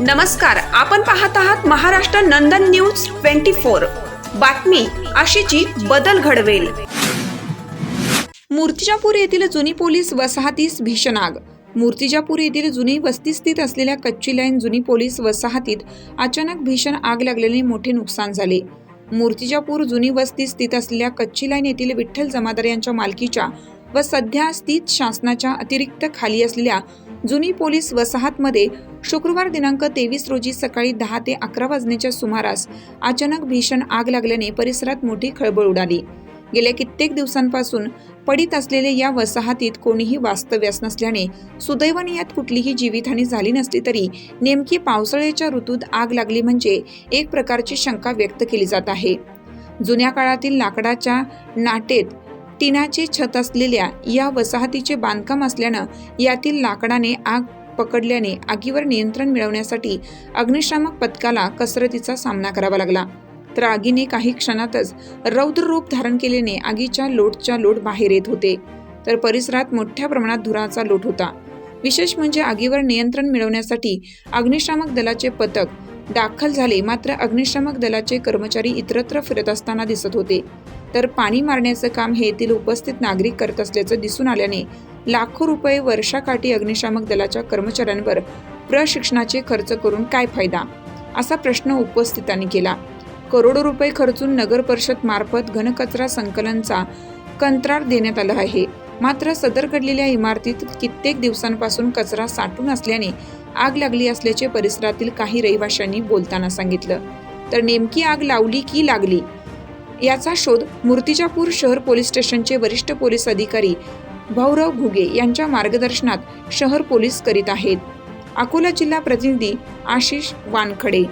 नमस्कार आपण पाहत आहात Maharashtra Nandan news twenty four. बातमी अशीची बदल घडवेल. मूर्तिजापूर येथील जुनी पोलीस वसाहतीस भीषण आग मूर्तिजापूर येथील जुनी वस्ती स्थित असलेल्या कच्ची लाईन जुनी पोलीस वसाहतीत अचानक भीषण आग लागल्याने मोठे नुकसान झाले. मूर्तिजापूर जुनी वस्ती स्थित असलेल्या कच्ची लाईन येथील विठ्ठल जमादार यांच्या मालकीच्या व सध्या स्थित शासनाच्या अतिरिक्त खाली असलेल्या जुनी पोलीस वसाहतमध्ये शुक्रवार दिनांक तेवीस रोजी सकाळी दहा ते अकरा वाजण्याच्या सुमारास अचानक भीषण आग लागल्याने परिसरात मोठी खळबळ उडाली. गेल्या कित्येक दिवसांपासून पडित असलेल्या या वसाहतीत कोणीही वास्तव्यास नसल्याने सुदैवाने यात कुठलीही जीवितहानी झाली नसली तरी नेमकी पावसाळ्याच्या ऋतूत आग लागली म्हणजे एक प्रकारची शंका व्यक्त केली जात आहे. जुन्या काळातील लाकडाच्या नाटेत टिनाचे छत असलेल्या या वसाहतीचे बांधकाम असल्यानं यातील लाकडाने आग पकडल्याने आगीवर नियंत्रण मिळवण्यासाठी अग्निशामक पथकाला कसरतीचा सामना करावा लागला. तर आगीने काही क्षणातच रौद्र रूप धारण केल्याने आगीच्या लोटच्या लोट बाहेर येत होते. तर परिसरात मोठ्या प्रमाणात धुराचा लोट होता. विशेष म्हणजे आगीवर नियंत्रण मिळवण्यासाठी अग्निशामक दलाचे पथक दाखल झाले मात्र अग्निशामक दलाचे कर्मचारी इतरत्र फिरत असताना दिसत होते. तर पाणी मारण्याचं काम हे येथील उपस्थित नागरिक करत असल्याचं दिसून आल्याने लाखो रुपये वर्षाकाठी अग्निशामक दलाच्या कर्मचाऱ्यांवर प्रशिक्षणाचे खर्च करून काय फायदा? असा प्रश्न उपस्थितांनी केला. करोडो रुपये खर्चून नगर परिषद मार्फत घनकचरा संकलनचा कंत्रार देण्यात आला आहे. मात्र सदर घडलेल्या इमारतीत कित्येक दिवसांपासून कचरा साठून असल्याने आग लागली असल्याचे परिसरातील काही रहिवाशांनी बोलताना सांगितलं. तर नेमकी आग लावली की लागली? याचा शोध मूर्तिजापूर शहर पोलीस स्टेशनचे वरिष्ठ पोलीस अधिकारी भाऊराव घुगे यांच्या मार्गदर्शनात शहर पोलीस करीत आहेत. अकोला जिल्हा प्रतिनिधी आशिष वानखडे